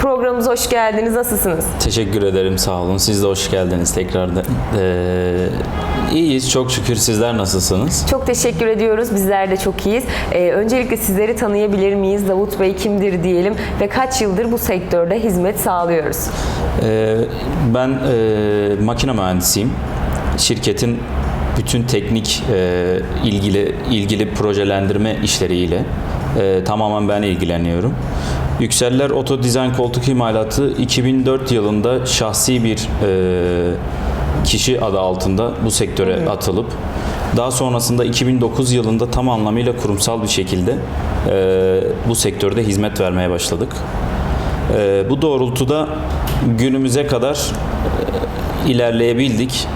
Programımıza hoş geldiniz. Nasılsınız? Teşekkür ederim sağ olun. Siz de hoş geldiniz tekrardan. Ee, iyiyiz çok şükür. Sizler nasılsınız? Çok teşekkür ediyoruz. Bizler de çok iyiyiz. Ee, öncelikle sizleri tanıyabilir miyiz? Davut Bey kimdir diyelim ve kaç yıldır bu sektörde hizmet sağlıyoruz? Ee, ben e, makine mühendisiyim. Şirketin bütün teknik e, ilgili ilgili projelendirme işleriyle e, tamamen ben ilgileniyorum. Yükseller Oto Dizayn Koltuk İmalatı 2004 yılında şahsi bir e, kişi adı altında bu sektöre atılıp daha sonrasında 2009 yılında tam anlamıyla kurumsal bir şekilde e, bu sektörde hizmet vermeye başladık. Ee, bu doğrultuda günümüze kadar e, ilerleyebildik.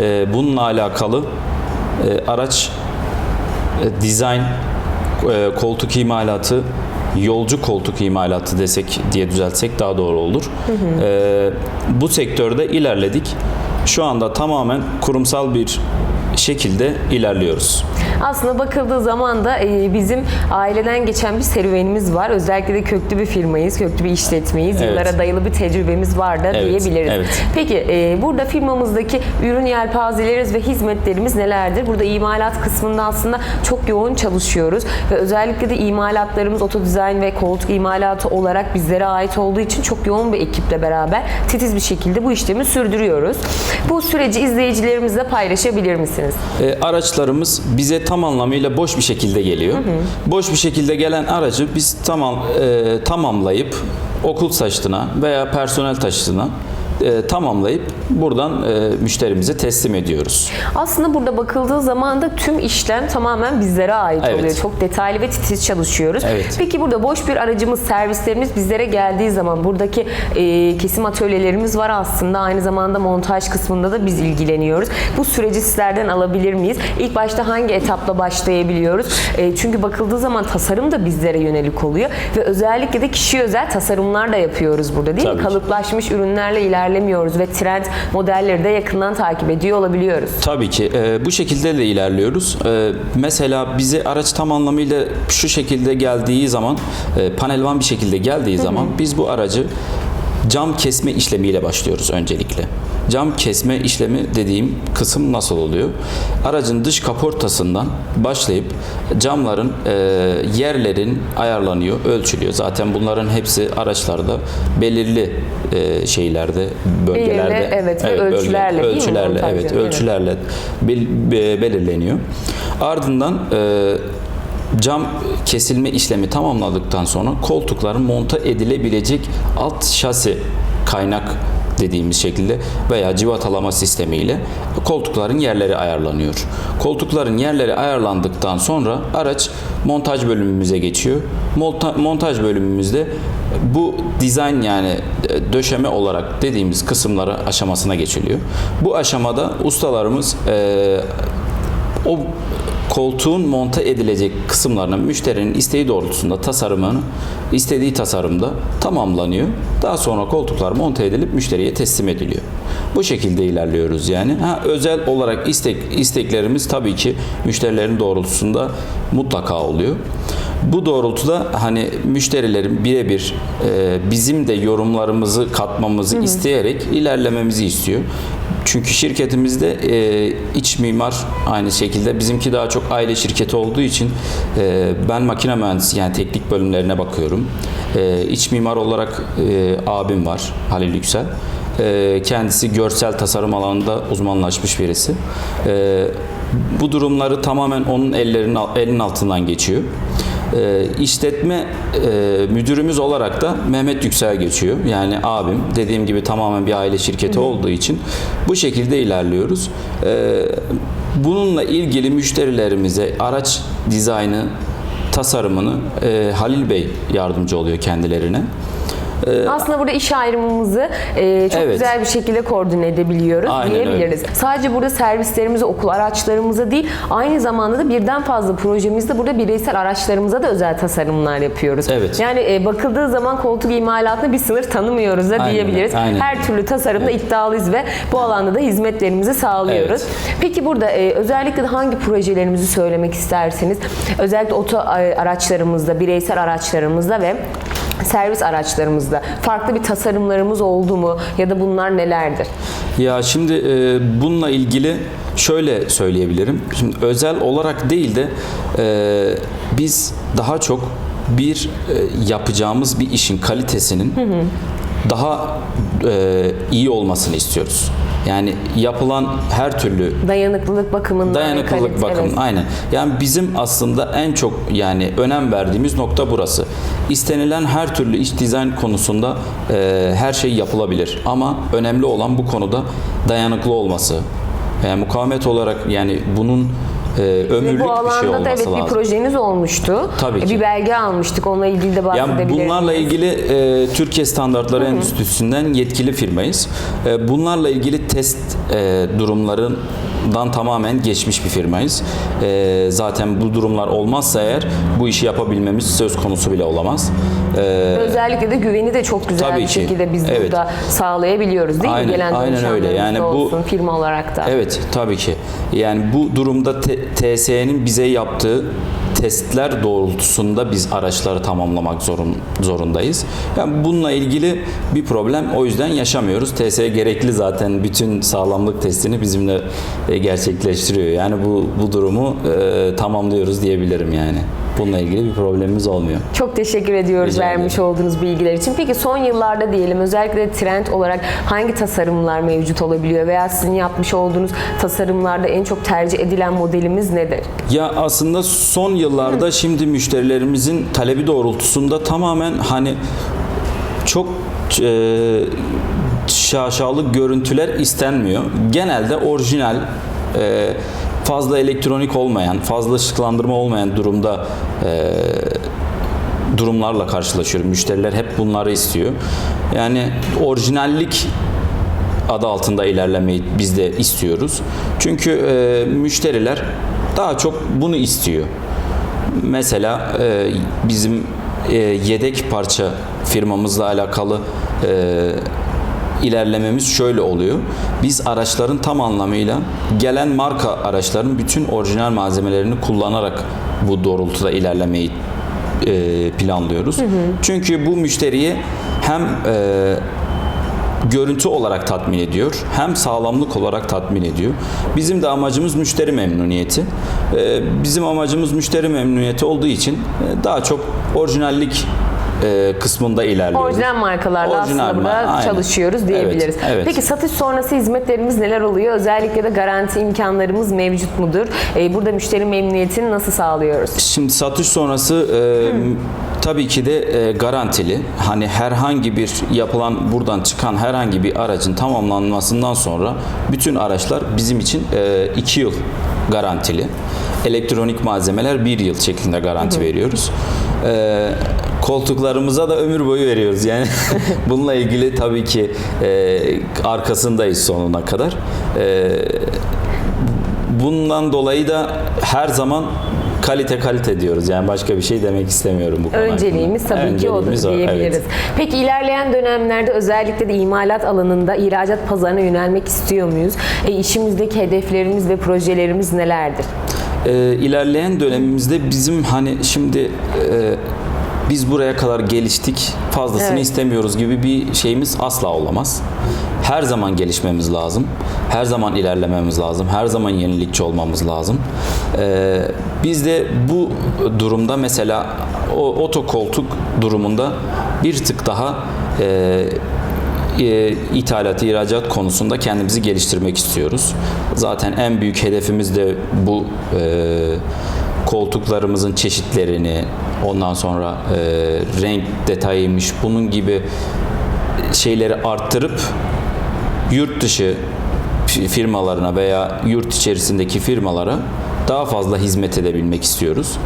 Ee, bununla alakalı e, araç e, dizayn, e, koltuk imalatı, yolcu koltuk imalatı desek diye düzeltsek daha doğru olur. Ee, bu sektörde ilerledik. Şu anda tamamen kurumsal bir şekilde ilerliyoruz. Aslında bakıldığı zaman da e, bizim aileden geçen bir serüvenimiz var. Özellikle de köklü bir firmayız, köklü bir işletmeyiz. Evet. Yıllara dayalı bir tecrübemiz var da Evet, diyebiliriz. evet. Peki e, burada firmamızdaki ürün yelpazelerimiz ve hizmetlerimiz nelerdir? Burada imalat kısmında aslında çok yoğun çalışıyoruz ve özellikle de imalatlarımız otodizayn ve koltuk imalatı olarak bizlere ait olduğu için çok yoğun bir ekiple beraber titiz bir şekilde bu işlemi sürdürüyoruz. Bu süreci izleyicilerimizle paylaşabilir misiniz? E, araçlarımız bize tam anlamıyla boş bir şekilde geliyor. Boş bir şekilde gelen aracı biz tamam e, tamamlayıp okul taşıtına veya personel taşıtına e, tamamlayıp buradan e, müşterimize teslim ediyoruz. Aslında burada bakıldığı zaman da tüm işlem tamamen bizlere ait Evet. oluyor. Çok detaylı ve titiz çalışıyoruz. Evet. Peki burada boş bir aracımız, servislerimiz bizlere geldiği zaman buradaki e, kesim atölyelerimiz var aslında. Aynı zamanda montaj kısmında da biz ilgileniyoruz. Bu süreci sizlerden alabilir miyiz? İlk başta hangi etapla başlayabiliyoruz? E, çünkü bakıldığı zaman tasarım da bizlere yönelik oluyor ve özellikle de kişi özel tasarımlar da yapıyoruz burada değil mi? Tabii ki. Kalıplaşmış ürünlerle ilerlemiyoruz ve trend modelleri de yakından takip ediyor olabiliyoruz. Tabii ki e, bu şekilde de ilerliyoruz. E, mesela bize araç tam anlamıyla şu şekilde geldiği zaman, e, panelvan bir şekilde geldiği zaman biz bu aracı cam kesme işlemiyle başlıyoruz öncelikle. Cam kesme işlemi dediğim kısım nasıl oluyor? Aracın dış kaportasından başlayıp camların e, yerlerin ayarlanıyor, ölçülüyor. Zaten bunların hepsi araçlarda belirli e, şeylerde, bölgelerde, Belirli, evet, ve ölçülerle değil mi? ölçülerle, Montajlı, evet, evet. ölçülerle bel- be- belirleniyor. Ardından e, cam kesilme işlemi tamamladıktan sonra koltukların monta edilebilecek alt şasi kaynak dediğimiz şekilde veya civatalama sistemiyle koltukların yerleri ayarlanıyor. Koltukların yerleri ayarlandıktan sonra araç montaj bölümümüze geçiyor. Monta- montaj bölümümüzde bu dizayn yani e, döşeme olarak dediğimiz kısımlara aşamasına geçiliyor. Bu aşamada ustalarımız e, o koltuğun monte edilecek kısımlarının müşterinin isteği doğrultusunda tasarımını istediği tasarımda tamamlanıyor. Daha sonra koltuklar monte edilip müşteriye teslim ediliyor. Bu şekilde ilerliyoruz yani. Ha, özel olarak istek isteklerimiz tabii ki müşterilerin doğrultusunda mutlaka oluyor. Bu doğrultuda hani müşterilerin birebir e, bizim de yorumlarımızı katmamızı isteyerek ilerlememizi istiyor. Çünkü şirketimizde e, iç mimar aynı şekilde bizimki daha çok aile şirketi olduğu için e, ben makine mühendisi yani teknik bölümlerine bakıyorum. E, iç mimar olarak e, abim var Halil Yüksel. E, kendisi görsel tasarım alanında uzmanlaşmış birisi. E, bu durumları tamamen onun ellerinin elin altından geçiyor. E, işletme e, müdürümüz olarak da Mehmet Yüksel geçiyor. Yani abim dediğim gibi tamamen bir aile şirketi olduğu için bu şekilde ilerliyoruz. E, bununla ilgili müşterilerimize araç dizaynı, tasarımını e, Halil Bey yardımcı oluyor kendilerine. Aslında burada iş ayrımımızı e, çok Evet. güzel bir şekilde koordine edebiliyoruz Aynen diyebiliriz. Sadece burada servislerimize, okul araçlarımıza değil, aynı zamanda da birden fazla projemizde burada bireysel araçlarımıza da özel tasarımlar yapıyoruz. Evet. Yani e, bakıldığı zaman koltuk imalatına bir sınır tanımıyoruz da Aynen, diyebiliriz. aynen. Her türlü tasarımda iddialıyız ve bu alanda da hizmetlerimizi sağlıyoruz. Peki burada e, özellikle de hangi projelerimizi söylemek isterseniz, özellikle oto e, araçlarımızda, bireysel araçlarımızda ve servis araçlarımızda farklı bir tasarımlarımız oldu mu ya da bunlar nelerdir? Ya şimdi e, bununla ilgili şöyle söyleyebilirim. Şimdi özel olarak değil de e, biz daha çok bir e, yapacağımız bir işin kalitesinin daha e, iyi olmasını istiyoruz. Yani yapılan her türlü Dayanıklılık bakımından Dayanıklılık kalite, bakım evet. aynen. Yani bizim aslında en çok yani önem verdiğimiz nokta burası. İstenilen her türlü iç dizayn konusunda e, her şey yapılabilir ama önemli olan bu konuda dayanıklı olması. Yani mukavemet olarak yani bunun e, ömürlük bu bir şey alanda olması da evet lazım. bir projeniz olmuştu. Tabii ki. Bir belge almıştık. Onunla ilgili de Yani bahsedebiliriz. bunlarla ilgili e, Türkiye Standartları Enstitüsü'nden yetkili firmayız. E, bunlarla ilgili test e, durumlarından tamamen geçmiş bir firmayız. E, zaten bu durumlar olmazsa eğer bu işi yapabilmemiz söz konusu bile olamaz. E, Özellikle de güveni de çok güzel Tabii bir ki. şekilde biz Evet. burada sağlayabiliyoruz değil Aynen- mi? Gelen aynen öyle. Yani da bu- olsun, firma olarak da. Evet tabii ki. Yani bu durumda TSE'nin bize yaptığı testler doğrultusunda biz araçları tamamlamak zorun, zorundayız. Yani bununla ilgili bir problem o yüzden yaşamıyoruz. TSE gerekli zaten bütün sağlamlık testini bizimle e, gerçekleştiriyor. Yani bu bu durumu e, tamamlıyoruz diyebilirim yani. Bununla ilgili bir problemimiz olmuyor. Çok teşekkür ediyoruz Rica vermiş ederim. olduğunuz bilgiler için. Peki son yıllarda diyelim özellikle trend olarak hangi tasarımlar mevcut olabiliyor veya sizin yapmış olduğunuz tasarımlarda en çok tercih edilen modelimiz nedir? Ya aslında son yıllarda şimdi müşterilerimizin talebi doğrultusunda tamamen hani çok e, şaşalı görüntüler istenmiyor. Genelde orijinal e, fazla elektronik olmayan, fazla ışıklandırma olmayan durumda e, durumlarla karşılaşıyorum. Müşteriler hep bunları istiyor. Yani orijinallik adı altında ilerlemeyi biz de istiyoruz. Çünkü e, müşteriler daha çok bunu istiyor. Mesela e, bizim e, yedek parça firmamızla alakalı e, ilerlememiz şöyle oluyor. Biz araçların tam anlamıyla gelen marka araçların bütün orijinal malzemelerini kullanarak bu doğrultuda ilerlemeyi e, planlıyoruz. Çünkü bu müşteriye hem e, görüntü olarak tatmin ediyor hem sağlamlık olarak tatmin ediyor. Bizim de amacımız müşteri memnuniyeti. Ee, Bizim amacımız müşteri memnuniyeti olduğu için e, daha çok orijinallik e, kısmında ilerliyoruz. Orijinal markalarla Orijinal aslında burada ma- aynen. çalışıyoruz diyebiliriz. Evet, evet. Peki satış sonrası hizmetlerimiz neler oluyor? Özellikle de garanti imkanlarımız mevcut mudur? Ee, burada müşteri memnuniyetini nasıl sağlıyoruz? Şimdi satış sonrası e, tabii ki de e, garantili. Hani herhangi bir yapılan buradan çıkan herhangi bir aracın tamamlanmasından sonra bütün araçlar bizim için 2 yıl garantili. Elektronik malzemeler 1 yıl şeklinde garanti veriyoruz. E, koltuklarımıza da ömür boyu veriyoruz. Yani bununla ilgili tabii ki e, arkasındayız sonuna kadar. E, Bundan dolayı da her zaman kalite kalite diyoruz. Yani başka bir şey demek istemiyorum bu konu Önceliğimiz hakkında. tabii ki odur Önceliğimiz o, diyebiliriz. evet. Peki ilerleyen dönemlerde özellikle de imalat alanında ihracat pazarına yönelmek istiyor muyuz? E, işimizdeki hedeflerimiz ve projelerimiz nelerdir? Ee, ilerleyen dönemimizde bizim hani şimdi e, biz buraya kadar geliştik fazlasını Evet. istemiyoruz gibi bir şeyimiz asla olamaz. Her zaman gelişmemiz lazım. Her zaman ilerlememiz lazım. Her zaman yenilikçi olmamız lazım. Ee, biz de bu durumda mesela o otokoltuk durumunda bir tık daha e, e, ithalat, ihracat konusunda kendimizi geliştirmek istiyoruz. Zaten en büyük hedefimiz de bu e, koltuklarımızın çeşitlerini, ondan sonra e, renk detayıymış, bunun gibi şeyleri arttırıp yurt dışı fi- firmalarına veya yurt içerisindeki firmalara daha fazla hizmet edebilmek istiyoruz.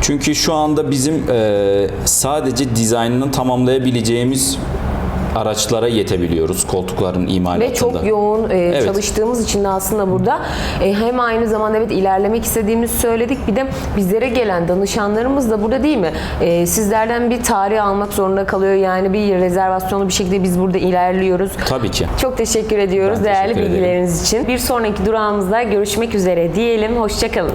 Çünkü şu anda bizim e, sadece dizaynını tamamlayabileceğimiz araçlara yetebiliyoruz koltukların imalatında. Ve çok yoğun e, çalıştığımız için de aslında burada e, hem aynı zamanda evet ilerlemek istediğimizi söyledik. Bir de bizlere gelen danışanlarımız da burada değil mi? E, sizlerden bir tarih almak zorunda kalıyor. Yani bir rezervasyonlu bir şekilde biz burada ilerliyoruz. Tabii ki. Çok teşekkür ediyoruz Ben değerli teşekkür ederim. bilgileriniz için. Bir sonraki durağımızda görüşmek üzere diyelim. Hoşçakalın.